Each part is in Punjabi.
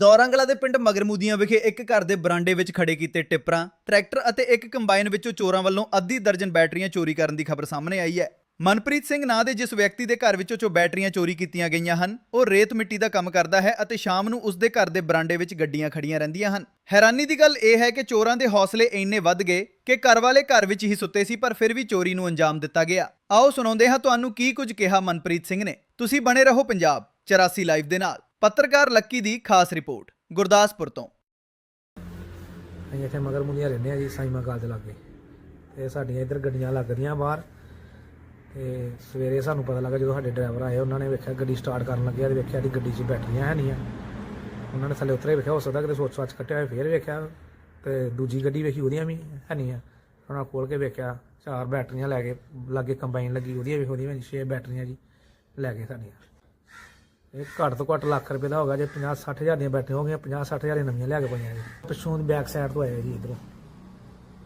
ਦੌਰਾਂਗਲਾ ਦੇ ਪਿੰਡ ਮਗਰਮੂਦੀਆਂ ਵਿਖੇ ਇੱਕ ਘਰ ਦੇ ਬਰਾਂਡੇ ਵਿੱਚ ਖੜੇ ਕੀਤੇ ਟਿੱਪਰਾਂ, ਟਰੈਕਟਰ ਅਤੇ ਇੱਕ ਕੰਬਾਈਨ ਵਿੱਚੋਂ ਚੋਰਾਂ ਵੱਲੋਂ ਅੱਧੀ ਦਰਜਨ ਬੈਟਰੀਆਂ ਚੋਰੀ ਕਰਨ ਦੀ ਖਬਰ ਸਾਹਮਣੇ ਆਈ ਹੈ। ਮਨਪ੍ਰੀਤ ਸਿੰਘ ਨਾਂ ਦੇ ਜਿਸ ਵਿਅਕਤੀ ਦੇ ਘਰ ਵਿੱਚੋਂ ਚੋ ਬੈਟਰੀਆਂ ਚੋਰੀ ਕੀਤੀਆਂ ਗਈਆਂ ਹਨ, ਉਹ ਰੇਤ ਮਿੱਟੀ ਦਾ ਕੰਮ ਕਰਦਾ ਹੈ ਅਤੇ ਸ਼ਾਮ ਨੂੰ ਉਸ ਦੇ ਘਰ ਦੇ ਬਰਾਂਡੇ ਵਿੱਚ ਗੱਡੀਆਂ ਖੜੀਆਂ ਰਹਿੰਦੀਆਂ ਹਨ। ਹੈਰਾਨੀ ਦੀ ਗੱਲ ਇਹ ਹੈ ਕਿ ਚੋਰਾਂ ਦੇ ਹੌਸਲੇ ਇੰਨੇ ਵੱਧ ਗਏ ਕਿ ਘਰ ਵਾਲੇ ਘਰ ਵਿੱਚ ਹੀ ਸੁੱਤੇ ਸੀ, ਪਰ ਫਿਰ ਵੀ ਚੋਰੀ ਨੂੰ ਅੰਜਾਮ ਦਿੱਤਾ ਗਿਆ। ਆਓ ਸੁਣਾਉਂਦੇ ਹਾਂ ਤੁਹਾਨੂੰ ਕੀ ਕੁਝ ਕਿਹਾ ਮਨਪ੍ਰੀਤ ਸਿੰਘ ਨੇ। ਤੁਸੀਂ ਬਣੇ ਰਹੋ ਪੰਜਾਬ 84 ਲਾਈਵ ਦੇ ਨਾਲ। ਪੱਤਰਕਾਰ ਲੱਕੀ ਦੀ ਖਾਸ ਰਿਪੋਰਟ, ਗੁਰਦਾਸਪੁਰ ਤੋਂ। ਅਸੀਂ ਇੱਥੇ ਮਗਰ ਮੁੰਡੀਆਂ ਰਹਿੰਦੇ ਆ ਜੀ, ਸਾਈਮਾ ਕਾਲ ਦੇ ਲਾਗੇ। ਤੇ ਸਾਡੀਆਂ ਇੱਧਰ ਗੱਡੀਆਂ ਲੱਗ ਰਹੀਆਂ ਬਾਹਰ। ਤੇ ਸਵੇਰੇ ਸਾਨੂੰ ਪਤਾ ਲੱਗਾ ਜਦੋਂ ਸਾਡੇ ਡਰਾਈਵਰ ਆਏ, ਉਹਨਾਂ ਨੇ ਵੇਖਿਆ ਗੱਡੀ ਸਟਾਰਟ ਕਰਨ ਲੱਗਿਆ ਤੇ ਵੇਖਿਆ ਦੀ ਗੱਡੀ 'ਚ ਬੈਟਰੀਆਂ ਹੈ ਨਹੀਂ ਆ ਉਹਨਾਂ ਨੇ ਥੱਲੇ ਉਤਰੇ ਵੇਖਿਆ, ਹੋ ਸਕਦਾ ਕਿਤੇ ਸੋਚ ਸੱਚ ਕੱਟਿਆ ਹੋਇਆ ਫੇਰ ਵੇਖਿਆ ਤੇ ਦੂਜੀ ਗੱਡੀ ਵੇਖੀ ਉਹਦੀਆਂ ਵੀ ਹੈ ਨਹੀਂ ਆ ਉਹਨਾਂ ਖੋਲ ਕੇ ਵੇਖਿਆ, ਚਾਰ ਬੈਟਰੀਆਂ ਲੈ ਕੇ, ਲਾਗੇ ਕੰਬਾਈਨ ਲੱਗੀ ਉਹਦੀਆਂ ਵੀ ਉਹਦੀਆਂ ਵੀ, ਛੇ ਬੈਟਰੀਆਂ ਜੀ ਲੈ ਕੇ ਸਾਡੀਆਂ। ਇਹ ਘੱਟ ਤੋਂ ਘੱਟ ਲੱਖ ਰੁਪਏ ਦਾ ਹੋਗਾ ਜੇ 50 60 ਹਜ਼ਾਰ ਦੀਆਂ ਬੈਟਰੀਆਂ ਹੋ ਗਈਆਂ 50 60 ਹਜ਼ਾਰ ਦੀਆਂ ਨਵੀਆਂ ਲਿਆ ਕੇ ਪਈਆਂ ਜੀ। ਪਿੱਛੋਂ ਦੀ ਬੈਕ ਸਾਈਡ ਤੋਂ ਆਇਆ ਜੀ ਇਧਰੋਂ।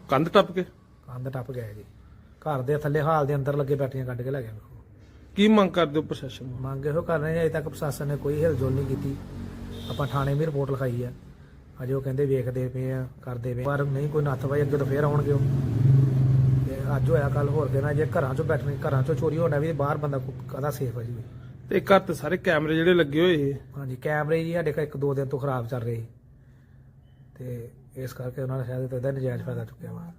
ਕੰਧ ਟੱਪ ਕੇ? ਕੰਧ ਟੱਪ ਗਿਆ ਜੀ। ਘਰ ਦੇ ਥੱਲੇ ਹਾਲ ਦੇ ਅੰਦਰ ਲੱਗੇ ਬੈਟਰੀਆਂ ਕੱਢ ਕੇ ਲੈ ਗਏ ਕੀ ਮੰਗ ਕਰਦੇ ਹੋ ਪ੍ਰਸ਼ਾਸਨ ਨੂੰ? ਮੰਗ ਇਹੋ ਕਰ ਰਹੇ ਆ ਅਜੇ ਤੱਕ ਪ੍ਰਸ਼ਾਸਨ ਨੇ ਕੋਈ ਹਿਲਜੁਲ ਨਹੀਂ ਕੀਤੀ। ਆਪਾਂ ਥਾਣੇ ਵੀ ਰਿਪੋਰਟ ਲਿਖਾਈ ਆ। ਅਜੇ ਉਹ ਕਹਿੰਦੇ ਵੇਖਦੇ ਪਏ ਆ ਕਰਦੇ ਪਏ ਪਰ ਨਹੀਂ ਕੋਈ ਨੱਥ ਪਾਈ ਅੱਗੇ ਤੋਂ ਫੇਰ ਆਉਣਗੇ ਉਹ। ਤੇ ਅੱਜ ਹੋਇਆ ਕੱਲ ਹੋਰ ਦੇਣਾ ਜੇ ਘਰਾਂ ਚੋਂ ਬੈਟਰੀ ਘਰਾਂ ਚੋਂ ਚੋਰੀ ਹੋਣਾ ਵੀ ਬਾਹਰ ਬੰਦਾ ਕਦਾ ਸੇਫ ਹੈ ਜੀ? ਤੇ ਘਰ ਤੇ ਸਾਰੇ ਕੈਮਰੇ ਜਿਹੜੇ ਲੱਗੇ ਹੋਏ ਹਾਂਜੀ, ਕੈਮਰੇ ਜੀ ਸਾਡੇ ਕੋਲ ਇੱਕ ਦੋ ਦਿਨ ਤੋਂ ਖਰਾਬ ਚੱਲ ਰਹੇ ਸੀ। ਤੇ ਇਸ ਕਰਕੇ ਉਹਨਾਂ ਨੇ ਸ਼ਾਇਦ ਇਹਦਾ ਨਜਾਇਜ਼ ਫਾਇਦਾ ਚੁੱਕਿਆ ਵਾ।